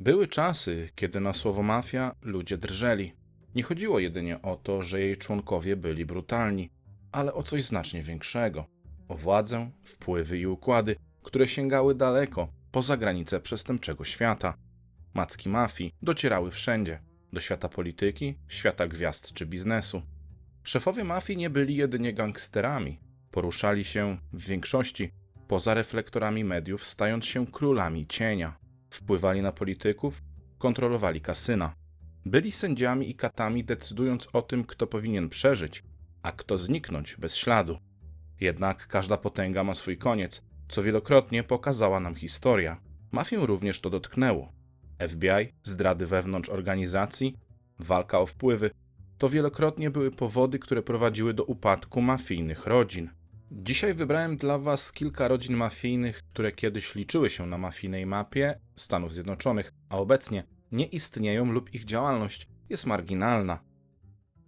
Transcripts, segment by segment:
Były czasy, kiedy na słowo mafia ludzie drżeli. Nie chodziło jedynie o to, że jej członkowie byli brutalni, ale o coś znacznie większego o władzę, wpływy i układy, które sięgały daleko poza granice przestępczego świata. Macki mafii docierały wszędzie do świata polityki, świata gwiazd czy biznesu. Szefowie mafii nie byli jedynie gangsterami, poruszali się w większości poza reflektorami mediów, stając się królami cienia. Wpływali na polityków, kontrolowali kasyna. Byli sędziami i katami, decydując o tym, kto powinien przeżyć, a kto zniknąć bez śladu. Jednak każda potęga ma swój koniec, co wielokrotnie pokazała nam historia. Mafię również to dotknęło. FBI, zdrady wewnątrz organizacji, walka o wpływy to wielokrotnie były powody, które prowadziły do upadku mafijnych rodzin. Dzisiaj wybrałem dla Was kilka rodzin mafijnych, które kiedyś liczyły się na mafijnej mapie Stanów Zjednoczonych, a obecnie nie istnieją lub ich działalność jest marginalna.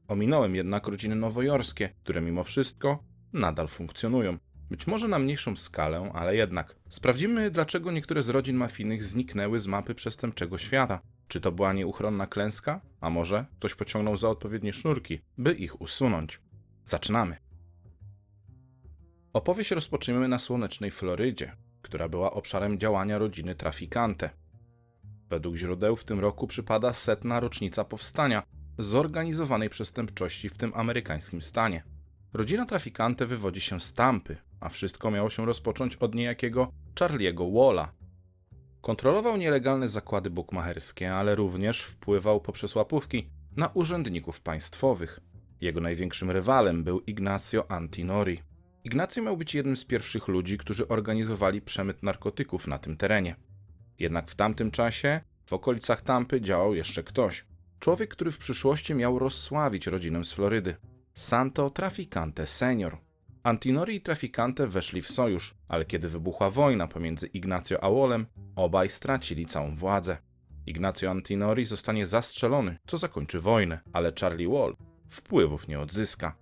Ominąłem jednak rodziny nowojorskie, które mimo wszystko nadal funkcjonują. Być może na mniejszą skalę, ale jednak. Sprawdzimy, dlaczego niektóre z rodzin mafijnych zniknęły z mapy przestępczego świata. Czy to była nieuchronna klęska? A może ktoś pociągnął za odpowiednie sznurki, by ich usunąć? Zaczynamy. Opowieść rozpoczniemy na słonecznej Florydzie, która była obszarem działania rodziny Trafikante. Według źródeł w tym roku przypada setna rocznica powstania zorganizowanej przestępczości w tym amerykańskim stanie. Rodzina Trafikante wywodzi się z Tampy, a wszystko miało się rozpocząć od niejakiego Charliego Walla. Kontrolował nielegalne zakłady bukmacherskie, ale również wpływał poprzez łapówki na urzędników państwowych. Jego największym rywalem był Ignacio Antinori. Ignacio miał być jednym z pierwszych ludzi, którzy organizowali przemyt narkotyków na tym terenie. Jednak w tamtym czasie w okolicach Tampy działał jeszcze ktoś. Człowiek, który w przyszłości miał rozsławić rodzinę z Florydy. Santo Traficante Senior. Antinori i Traficante weszli w sojusz, ale kiedy wybuchła wojna pomiędzy Ignacio a Wallem, obaj stracili całą władzę. Ignacio Antinori zostanie zastrzelony, co zakończy wojnę, ale Charlie Wall wpływów nie odzyska.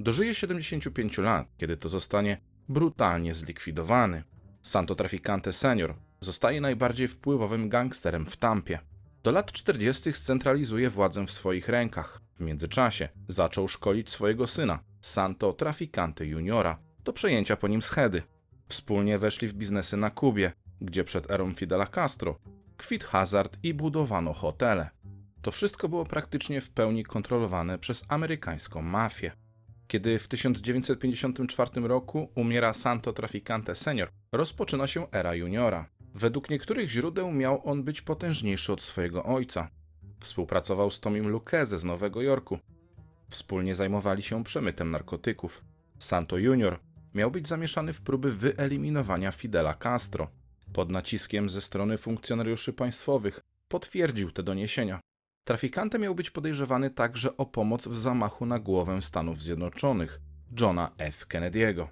Dożyje 75 lat, kiedy to zostanie brutalnie zlikwidowany. Santo Traficante Senior zostaje najbardziej wpływowym gangsterem w Tampie. Do lat 40. scentralizuje władzę w swoich rękach. W międzyczasie zaczął szkolić swojego syna, Santo Traficante Juniora, do przejęcia po nim schedy. Wspólnie weszli w biznesy na Kubie, gdzie przed erą Fidela Castro kwit hazard i budowano hotele. To wszystko było praktycznie w pełni kontrolowane przez amerykańską mafię. Kiedy w 1954 roku umiera Santo Traficante Senior, rozpoczyna się era juniora. Według niektórych źródeł miał on być potężniejszy od swojego ojca. Współpracował z Tomim Lucchese z Nowego Jorku. Wspólnie zajmowali się przemytem narkotyków. Santo Junior miał być zamieszany w próby wyeliminowania Fidela Castro. Pod naciskiem ze strony funkcjonariuszy państwowych potwierdził te doniesienia. Trafikantem miał być podejrzewany także o pomoc w zamachu na głowę Stanów Zjednoczonych Johna F. Kennedy'ego.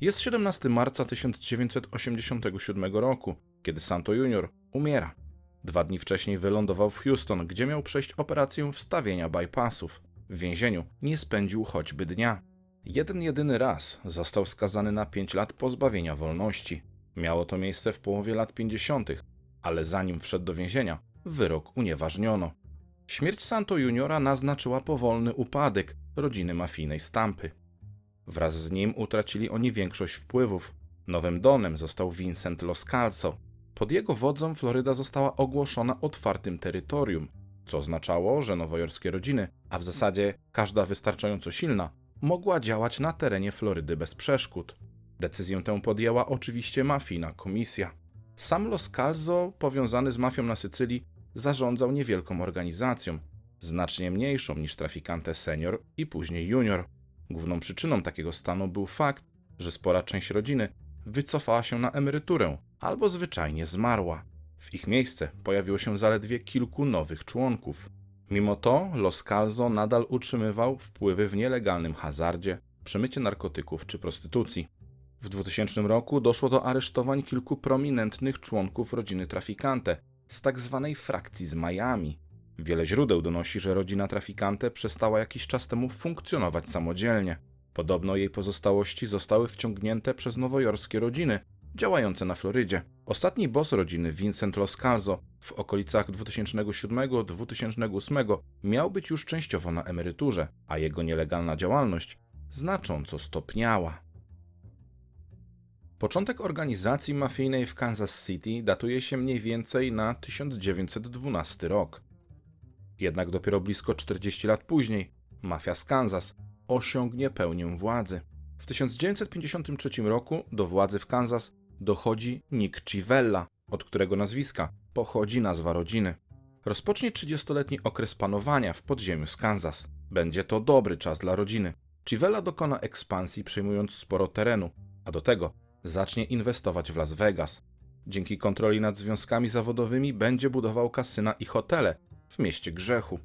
Jest 17 marca 1987 roku, kiedy Santo Junior umiera. Dwa dni wcześniej wylądował w Houston, gdzie miał przejść operację wstawienia bypassów. W więzieniu nie spędził choćby dnia. Jeden jedyny raz został skazany na 5 lat pozbawienia wolności. Miało to miejsce w połowie lat 50., ale zanim wszedł do więzienia, wyrok unieważniono. Śmierć Santo Juniora naznaczyła powolny upadek rodziny mafijnej Stampy. Wraz z nim utracili oni większość wpływów. Nowym donem został Vincent Los Calzo. Pod jego wodzą Floryda została ogłoszona otwartym terytorium, co oznaczało, że nowojorskie rodziny, a w zasadzie każda wystarczająco silna, mogła działać na terenie Florydy bez przeszkód. Decyzję tę podjęła oczywiście mafijna komisja. Sam Los Calzo, powiązany z mafią na Sycylii, zarządzał niewielką organizacją, znacznie mniejszą niż Traficante Senior i później Junior. Główną przyczyną takiego stanu był fakt, że spora część rodziny wycofała się na emeryturę albo zwyczajnie zmarła. W ich miejsce pojawiło się zaledwie kilku nowych członków. Mimo to Los Calzo nadal utrzymywał wpływy w nielegalnym hazardzie, przemycie narkotyków czy prostytucji. W 2000 roku doszło do aresztowań kilku prominentnych członków rodziny Traficante z tak zwanej frakcji z Miami. Wiele źródeł donosi, że rodzina Traficante przestała jakiś czas temu funkcjonować samodzielnie. Podobno jej pozostałości zostały wciągnięte przez nowojorskie rodziny działające na Florydzie. Ostatni boss rodziny, Vincent Los Calzo, w okolicach 2007-2008 miał być już częściowo na emeryturze, a jego nielegalna działalność znacząco stopniała. Początek organizacji mafijnej w Kansas City datuje się mniej więcej na 1912 rok. Jednak dopiero blisko 40 lat później mafia z Kansas osiągnie pełnię władzy. W 1953 roku do władzy w Kansas dochodzi Nick Civella, od którego nazwiska pochodzi nazwa rodziny. Rozpocznie 30-letni okres panowania w podziemiu z Kansas. Będzie to dobry czas dla rodziny. Civella dokona ekspansji, przejmując sporo terenu, a do tego zacznie inwestować w Las Vegas. Dzięki kontroli nad związkami zawodowymi będzie budował kasyna i hotele w mieście grzechu.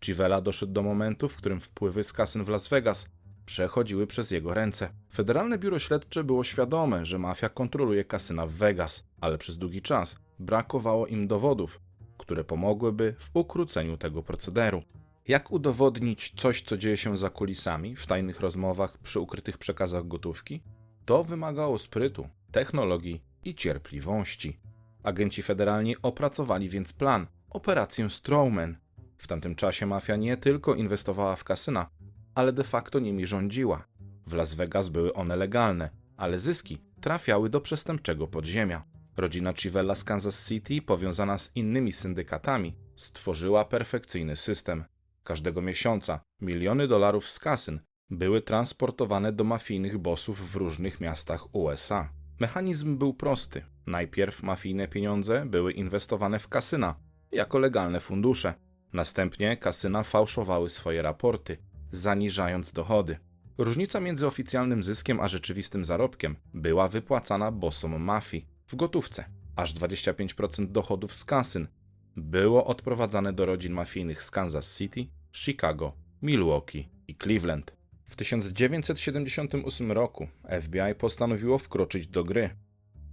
Civella doszedł do momentu, w którym wpływy z kasyn w Las Vegas przechodziły przez jego ręce. Federalne Biuro Śledcze było świadome, że mafia kontroluje kasyna w Vegas, ale przez długi czas brakowało im dowodów, które pomogłyby w ukróceniu tego procederu. Jak udowodnić coś, co dzieje się za kulisami, w tajnych rozmowach, przy ukrytych przekazach gotówki? To wymagało sprytu, technologii i cierpliwości. Agenci federalni opracowali więc plan, operację Strawman. W tamtym czasie mafia nie tylko inwestowała w kasyna, ale de facto nimi rządziła. W Las Vegas były one legalne, ale zyski trafiały do przestępczego podziemia. Rodzina Civella z Kansas City, powiązana z innymi syndykatami, stworzyła perfekcyjny system. Każdego miesiąca miliony dolarów z kasyn były transportowane do mafijnych bossów w różnych miastach USA. Mechanizm był prosty. Najpierw mafijne pieniądze były inwestowane w kasyna jako legalne fundusze. Następnie kasyna fałszowały swoje raporty, zaniżając dochody. Różnica między oficjalnym zyskiem a rzeczywistym zarobkiem była wypłacana bossom mafii w gotówce. Aż 25% dochodów z kasyn było odprowadzane do rodzin mafijnych z Kansas City, Chicago, Milwaukee i Cleveland. W 1978 roku FBI postanowiło wkroczyć do gry.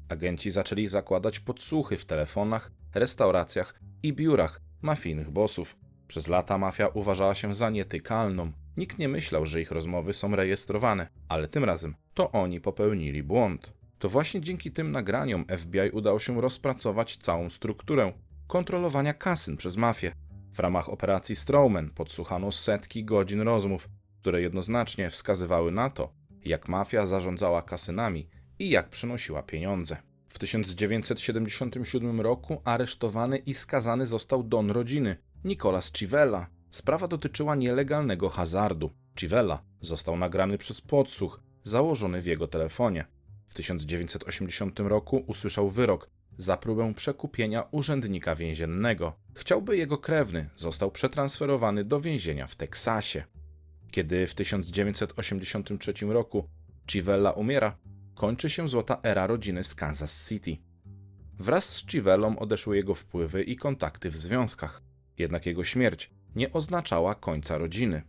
Agenci zaczęli zakładać podsłuchy w telefonach, restauracjach i biurach mafijnych bossów. Przez lata mafia uważała się za nietykalną. Nikt nie myślał, że ich rozmowy są rejestrowane, ale tym razem to oni popełnili błąd. To właśnie dzięki tym nagraniom FBI udało się rozpracować całą strukturę kontrolowania kasyn przez mafię. W ramach operacji Strawman podsłuchano setki godzin rozmów, które jednoznacznie wskazywały na to, jak mafia zarządzała kasynami i jak przenosiła pieniądze. W 1977 roku aresztowany i skazany został don rodziny, Nicolas Civella. Sprawa dotyczyła nielegalnego hazardu. Civella został nagrany przez podsłuch założony w jego telefonie. W 1980 roku usłyszał wyrok za próbę przekupienia urzędnika więziennego. Chciałby jego krewny został przetransferowany do więzienia w Teksasie. Kiedy w 1983 roku Civella umiera, kończy się złota era rodziny z Kansas City. Wraz z Civellą odeszły jego wpływy i kontakty w związkach, jednak jego śmierć nie oznaczała końca rodziny.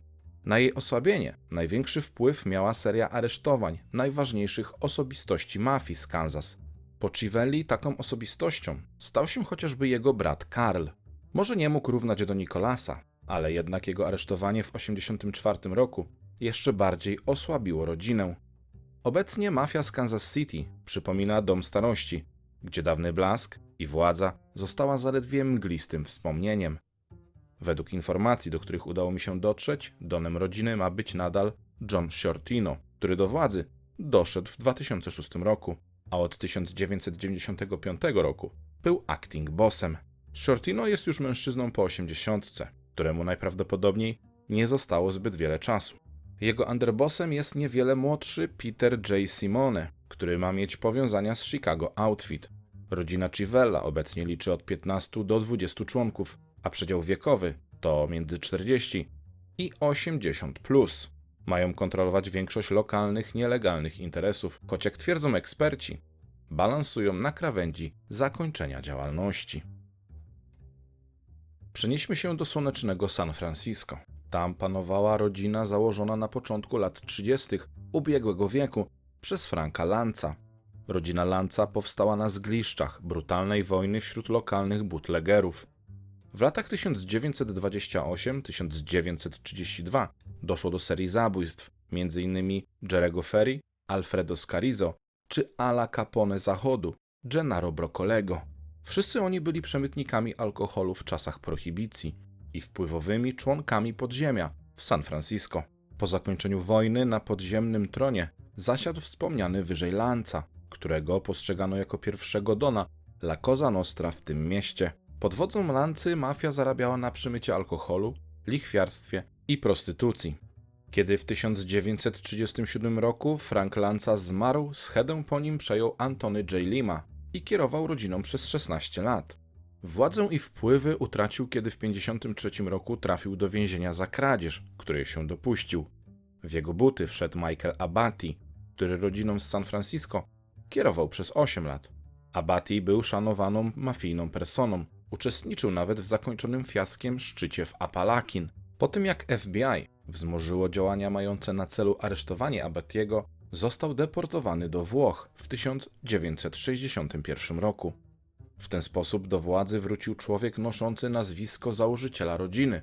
Na jej osłabienie największy wpływ miała seria aresztowań najważniejszych osobistości mafii z Kansas. Po Civelli taką osobistością stał się chociażby jego brat Karl. Może nie mógł równać do Nikolasa, ale jednak jego aresztowanie w 1984 roku jeszcze bardziej osłabiło rodzinę. Obecnie mafia z Kansas City przypomina dom starości, gdzie dawny blask i władza została zaledwie mglistym wspomnieniem. Według informacji, do których udało mi się dotrzeć, donem rodziny ma być nadal John Shortino, który do władzy doszedł w 2006 roku, a od 1995 roku był acting bossem. Shortino jest już mężczyzną po 80, któremu najprawdopodobniej nie zostało zbyt wiele czasu. Jego underbossem jest niewiele młodszy Peter J. Simone, który ma mieć powiązania z Chicago Outfit. Rodzina Civella obecnie liczy od 15 do 20 członków, a przedział wiekowy to między 40 i 80 plus. Mają kontrolować większość lokalnych, nielegalnych interesów, choć jak twierdzą eksperci, balansują na krawędzi zakończenia działalności. Przenieśmy się do słonecznego San Francisco. Tam panowała rodzina założona na początku lat 30. ubiegłego wieku przez Franka Lanza. Rodzina Lanza powstała na zgliszczach brutalnej wojny wśród lokalnych bootlegerów. W latach 1928-1932 doszło do serii zabójstw, m.in. Jerego Ferry, Alfredo Scarizo czy Ala Capone Zachodu, Gennaro Brocolego. Wszyscy oni byli przemytnikami alkoholu w czasach prohibicji i wpływowymi członkami podziemia w San Francisco. Po zakończeniu wojny na podziemnym tronie zasiadł wspomniany wyżej Lanza, którego postrzegano jako pierwszego dona La Cosa Nostra w tym mieście. Pod wodzą Lancy mafia zarabiała na przymycie alkoholu, lichwiarstwie i prostytucji. Kiedy w 1937 roku Frank Lanza zmarł, schedę po nim przejął Antony J. Lima i kierował rodziną przez 16 lat. Władzę i wpływy utracił, kiedy w 1953 roku trafił do więzienia za kradzież, której się dopuścił. W jego buty wszedł Michael Abati, który rodziną z San Francisco kierował przez 8 lat. Abati był szanowaną mafijną personą. Uczestniczył nawet w zakończonym fiaskiem szczycie w Apalakin. Po tym jak FBI wzmożyło działania mające na celu aresztowanie Abatiego, został deportowany do Włoch w 1961 roku. W ten sposób do władzy wrócił człowiek noszący nazwisko założyciela rodziny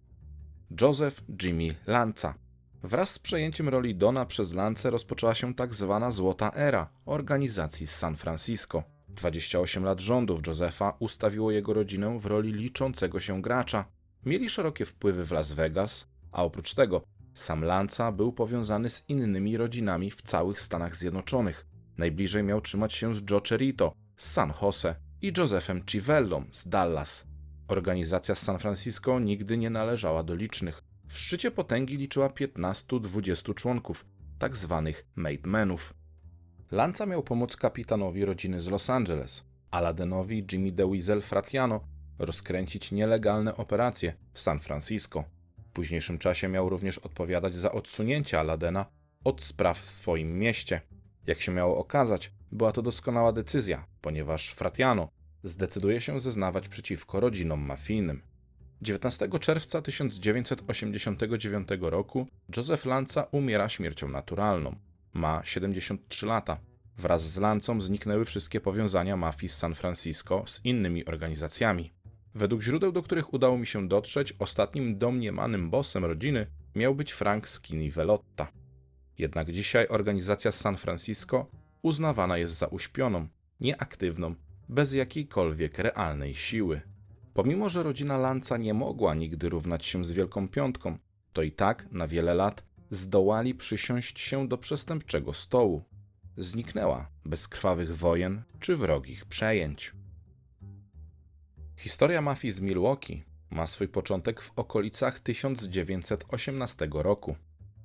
Joseph Jimmy Lanza. Wraz z przejęciem roli Dona przez Lance rozpoczęła się tak zwana Złota Era organizacji z San Francisco. 28 lat rządów Josepha ustawiło jego rodzinę w roli liczącego się gracza. Mieli szerokie wpływy w Las Vegas, a oprócz tego sam Lanza był powiązany z innymi rodzinami w całych Stanach Zjednoczonych. Najbliżej miał trzymać się z Joe Cherito z San Jose i Josephem Civellą z Dallas. Organizacja z San Francisco nigdy nie należała do licznych. W szczycie potęgi liczyła 15-20 członków, tak zwanych made menów. Lanza miał pomóc kapitanowi rodziny z Los Angeles, Aladenowi Jimmy DeWeasel Fratiano, rozkręcić nielegalne operacje w San Francisco. Późniejszym czasie miał również odpowiadać za odsunięcie Aladena od spraw w swoim mieście. Jak się miało okazać, była to doskonała decyzja, ponieważ Fratiano zdecyduje się zeznawać przeciwko rodzinom mafijnym. 19 czerwca 1989 roku Joseph Lanza umiera śmiercią naturalną. Ma 73 lata. Wraz z Lancą zniknęły wszystkie powiązania mafii z San Francisco z innymi organizacjami. Według źródeł, do których udało mi się dotrzeć, ostatnim domniemanym bossem rodziny miał być Frank Skinny Velotta. Jednak dzisiaj organizacja San Francisco uznawana jest za uśpioną, nieaktywną, bez jakiejkolwiek realnej siły. Pomimo, że rodzina Lanca nie mogła nigdy równać się z Wielką Piątką, to i tak na wiele lat zdołali przysiąść się do przestępczego stołu. Zniknęła bez krwawych wojen czy wrogich przejęć. Historia mafii z Milwaukee ma swój początek w okolicach 1918 roku.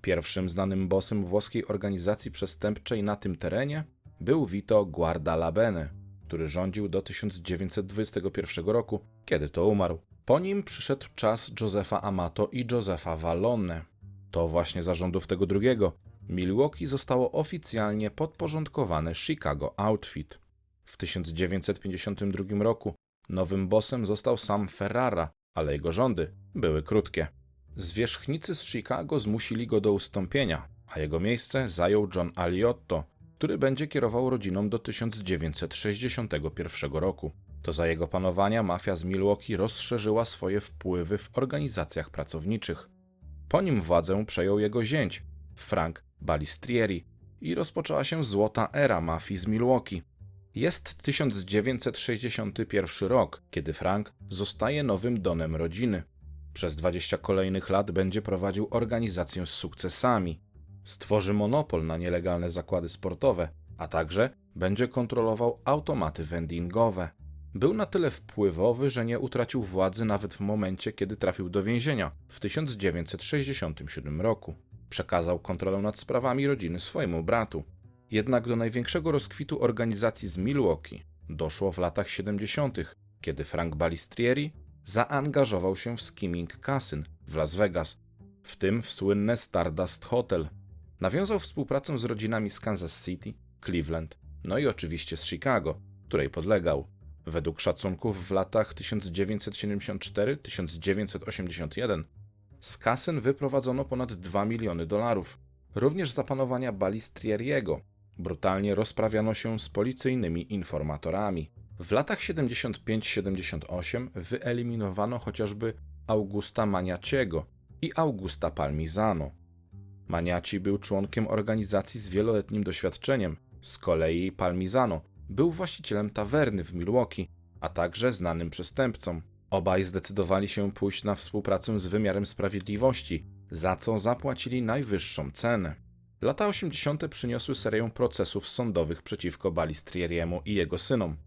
Pierwszym znanym bossem włoskiej organizacji przestępczej na tym terenie był Vito Guardalabene, który rządził do 1921 roku, kiedy to umarł. Po nim przyszedł czas Josefa Amato i Josefa Vallone. To właśnie za rządów tego drugiego Milwaukee zostało oficjalnie podporządkowane Chicago Outfit. W 1952 roku nowym bossem został sam Ferrara, ale jego rządy były krótkie. Zwierzchnicy z Chicago zmusili go do ustąpienia, a jego miejsce zajął John Aliotto, który będzie kierował rodziną do 1961 roku. To za jego panowania mafia z Milwaukee rozszerzyła swoje wpływy w organizacjach pracowniczych. Po nim władzę przejął jego zięć, Frank Balistrieri, i rozpoczęła się złota era mafii z Milwaukee. Jest 1961 rok, kiedy Frank zostaje nowym donem rodziny. Przez 20 kolejnych lat będzie prowadził organizację z sukcesami. Stworzy monopol na nielegalne zakłady sportowe, a także będzie kontrolował automaty vendingowe. Był na tyle wpływowy, że nie utracił władzy nawet w momencie, kiedy trafił do więzienia w 1967 roku. Przekazał kontrolę nad sprawami rodziny swojemu bratu. Jednak do największego rozkwitu organizacji z Milwaukee doszło w latach 70., kiedy Frank Balistrieri zaangażował się w skimming kasyn w Las Vegas, w tym w słynne Stardust Hotel. Nawiązał współpracę z rodzinami z Kansas City, Cleveland, no i oczywiście z Chicago, której podlegał. Według szacunków w latach 1974-1981 z kasyn wyprowadzono ponad 2 miliony dolarów. Również za panowania Balistrieriego brutalnie rozprawiano się z policyjnymi informatorami. W latach 75-78 wyeliminowano chociażby Augusta Maniaciego i Augusta Palmizano. Maniaci był członkiem organizacji z wieloletnim doświadczeniem, Z kolei Palmizano był właścicielem tawerny w Milwaukee, a także znanym przestępcą. Obaj zdecydowali się pójść na współpracę z wymiarem sprawiedliwości, za co zapłacili najwyższą cenę. Lata 80. przyniosły serię procesów sądowych przeciwko Balistrieriemu i jego synom.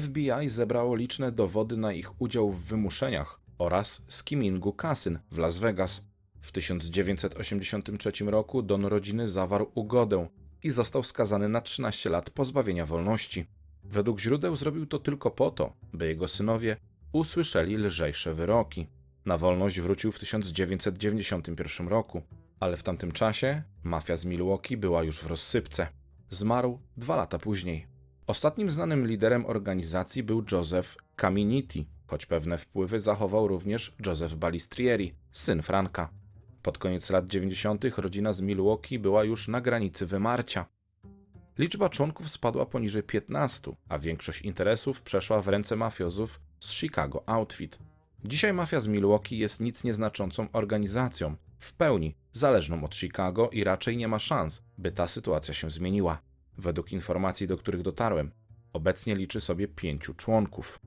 FBI zebrało liczne dowody na ich udział w wymuszeniach oraz skimingu kasyn w Las Vegas. W 1983 roku Don rodziny zawarł ugodę i został skazany na 13 lat pozbawienia wolności. Według źródeł zrobił to tylko po to, by jego synowie usłyszeli lżejsze wyroki. Na wolność wrócił w 1991 roku, ale w tamtym czasie mafia z Milwaukee była już w rozsypce. Zmarł dwa lata później. Ostatnim znanym liderem organizacji był Joseph Caminiti, choć pewne wpływy zachował również Joseph Balistrieri, syn Franka. Pod koniec lat 90. rodzina z Milwaukee była już na granicy wymarcia. Liczba członków spadła poniżej 15, a większość interesów przeszła w ręce mafiozów z Chicago Outfit. Dzisiaj mafia z Milwaukee jest nic nieznaczącą organizacją, w pełni zależną od Chicago i raczej nie ma szans, by ta sytuacja się zmieniła. Według informacji, do których dotarłem, obecnie liczy sobie pięciu członków.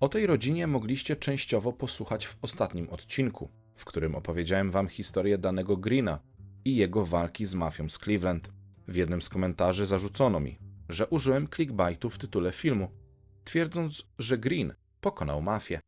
O tej rodzinie mogliście częściowo posłuchać w ostatnim odcinku, w którym opowiedziałem wam historię danego Greena i jego walki z mafią z Cleveland. W jednym z komentarzy zarzucono mi, że użyłem clickbaitu w tytule filmu, twierdząc, że Green pokonał mafię.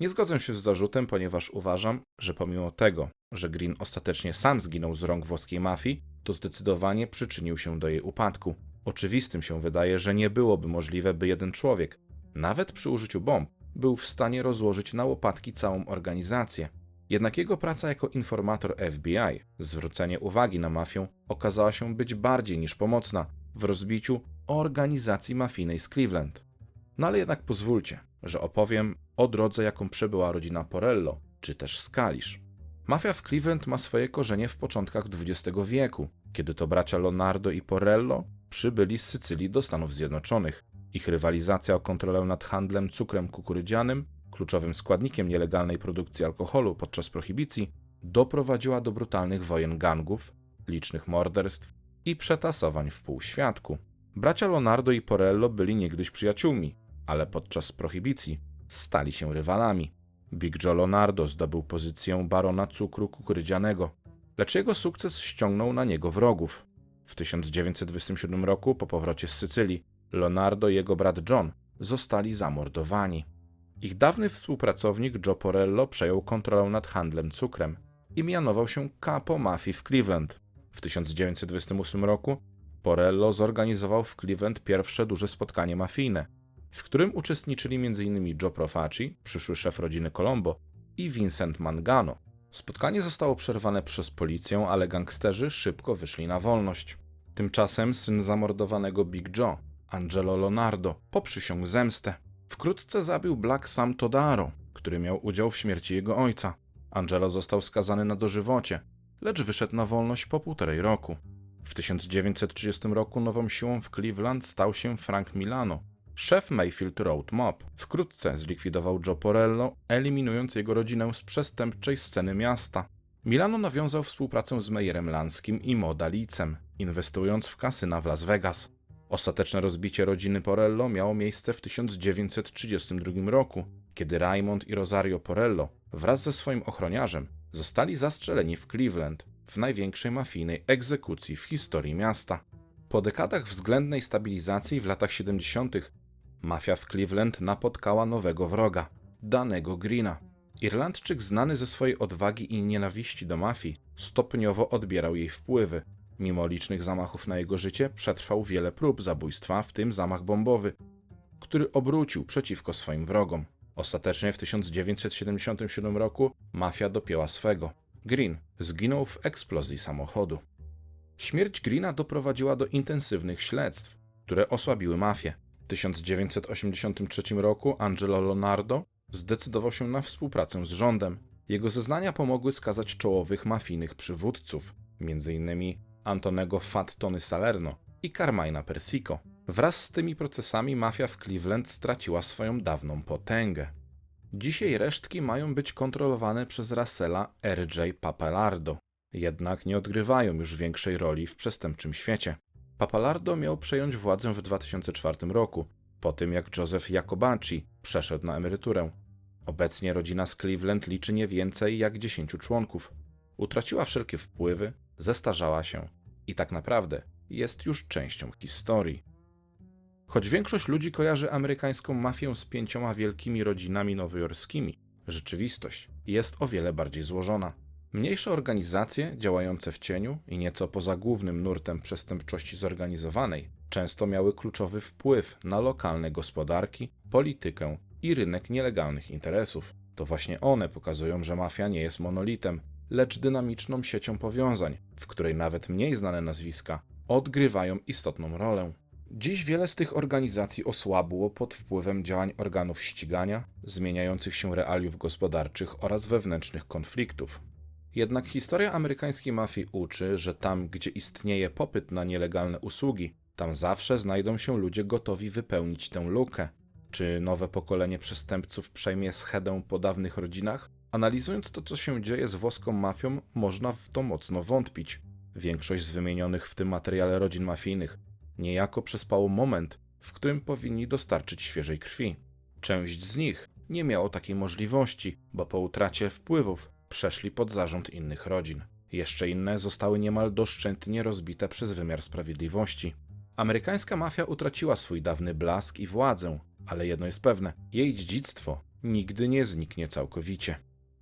Nie zgodzę się z zarzutem, ponieważ uważam, że pomimo tego, że Green ostatecznie sam zginął z rąk włoskiej mafii, to zdecydowanie przyczynił się do jej upadku. Oczywistym się wydaje, że nie byłoby możliwe, by jeden człowiek, nawet przy użyciu bomb, był w stanie rozłożyć na łopatki całą organizację. Jednak jego praca jako informator FBI, zwrócenie uwagi na mafię, okazała się być bardziej niż pomocna w rozbiciu organizacji mafijnej z Cleveland. No ale jednak pozwólcie, że opowiem o drodze, jaką przebyła rodzina Porello, czy też Scalish. Mafia w Cleveland ma swoje korzenie w początkach XX wieku, kiedy to bracia Leonardo i Porello przybyli z Sycylii do Stanów Zjednoczonych. Ich rywalizacja o kontrolę nad handlem cukrem kukurydzianym, kluczowym składnikiem nielegalnej produkcji alkoholu podczas prohibicji, doprowadziła do brutalnych wojen gangów, licznych morderstw i przetasowań w półświadku. Bracia Leonardo i Porello byli niegdyś przyjaciółmi, ale podczas prohibicji stali się rywalami. Big Joe Leonardo zdobył pozycję barona cukru kukurydzianego, lecz jego sukces ściągnął na niego wrogów. W 1927 roku, po powrocie z Sycylii, Leonardo i jego brat John zostali zamordowani. Ich dawny współpracownik Joe Porello przejął kontrolę nad handlem cukrem i mianował się capo mafii w Cleveland. W 1928 roku Porello zorganizował w Cleveland pierwsze duże spotkanie mafijne, w którym uczestniczyli m.in. Joe Profaci, przyszły szef rodziny Colombo, i Vincent Mangano. Spotkanie zostało przerwane przez policję, ale gangsterzy szybko wyszli na wolność. Tymczasem syn zamordowanego Big Joe, Angelo Leonardo, poprzysiągł zemstę. Wkrótce zabił Black Sam Todaro, który miał udział w śmierci jego ojca. Angelo został skazany na dożywocie, lecz wyszedł na wolność po półtorej roku. W 1930 roku nową siłą w Cleveland stał się Frank Milano, szef Mayfield Road Mob. Wkrótce zlikwidował Joe Porello, eliminując jego rodzinę z przestępczej sceny miasta. Milano nawiązał współpracę z Mejerem Lanskim i Modalicem, inwestując w kasyna w Las Vegas. Ostateczne rozbicie rodziny Porello miało miejsce w 1932 roku, kiedy Raymond i Rosario Porello wraz ze swoim ochroniarzem zostali zastrzeleni w Cleveland w największej mafijnej egzekucji w historii miasta. Po dekadach względnej stabilizacji w latach 70. mafia w Cleveland napotkała nowego wroga danego Greena. Irlandczyk znany ze swojej odwagi i nienawiści do mafii stopniowo odbierał jej wpływy. Mimo licznych zamachów na jego życie przetrwał wiele prób zabójstwa, w tym zamach bombowy, który obrócił przeciwko swoim wrogom. Ostatecznie w 1977 roku mafia dopięła swego. Green zginął w eksplozji samochodu. Śmierć Greena doprowadziła do intensywnych śledztw, które osłabiły mafię. W 1983 roku Angelo Leonardo zdecydował się na współpracę z rządem. Jego zeznania pomogły skazać czołowych mafijnych przywódców, m.in. Antonego Fat Tony Salerno i Carmina Persico. Wraz z tymi procesami mafia w Cleveland straciła swoją dawną potęgę. Dzisiaj resztki mają być kontrolowane przez Russella R.J. Papalardo, jednak nie odgrywają już większej roli w przestępczym świecie. Papalardo miał przejąć władzę w 2004 roku, po tym jak Joseph Jacobacci przeszedł na emeryturę. Obecnie rodzina z Cleveland liczy nie więcej jak 10 członków. Utraciła wszelkie wpływy, zestarzała się i tak naprawdę jest już częścią historii. Choć większość ludzi kojarzy amerykańską mafię z pięcioma wielkimi rodzinami nowojorskimi, rzeczywistość jest o wiele bardziej złożona. Mniejsze organizacje działające w cieniu i nieco poza głównym nurtem przestępczości zorganizowanej często miały kluczowy wpływ na lokalne gospodarki, politykę i rynek nielegalnych interesów. To właśnie one pokazują, że mafia nie jest monolitem, lecz dynamiczną siecią powiązań, w której nawet mniej znane nazwiska odgrywają istotną rolę. Dziś wiele z tych organizacji osłabło pod wpływem działań organów ścigania, zmieniających się realiów gospodarczych oraz wewnętrznych konfliktów. Jednak historia amerykańskiej mafii uczy, że tam, gdzie istnieje popyt na nielegalne usługi, tam zawsze znajdą się ludzie gotowi wypełnić tę lukę. Czy nowe pokolenie przestępców przejmie schedę po dawnych rodzinach? Analizując to, co się dzieje z włoską mafią, można w to mocno wątpić. Większość z wymienionych w tym materiale rodzin mafijnych niejako przespało moment, w którym powinni dostarczyć świeżej krwi. Część z nich nie miało takiej możliwości, bo po utracie wpływów przeszli pod zarząd innych rodzin. Jeszcze inne zostały niemal doszczętnie rozbite przez wymiar sprawiedliwości. Amerykańska mafia utraciła swój dawny blask i władzę, ale jedno jest pewne: jej dziedzictwo nigdy nie zniknie całkowicie.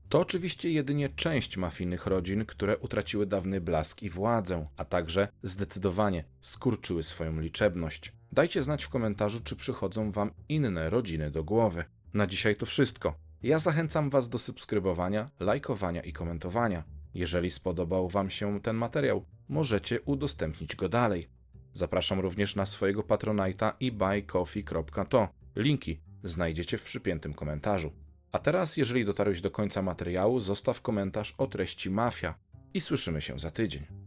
To oczywiście jedynie część mafijnych rodzin, które utraciły dawny blask i władzę, a także zdecydowanie skurczyły swoją liczebność. Dajcie znać w komentarzu, czy przychodzą Wam inne rodziny do głowy. Na dzisiaj to wszystko. Ja zachęcam Was do subskrybowania, lajkowania i komentowania. Jeżeli spodobał Wam się ten materiał, możecie udostępnić go dalej. Zapraszam również na swojego Patronite'a i buycoffee.to. Linki znajdziecie w przypiętym komentarzu. A teraz, jeżeli dotarłeś do końca materiału, zostaw komentarz o treści mafia i słyszymy się za tydzień.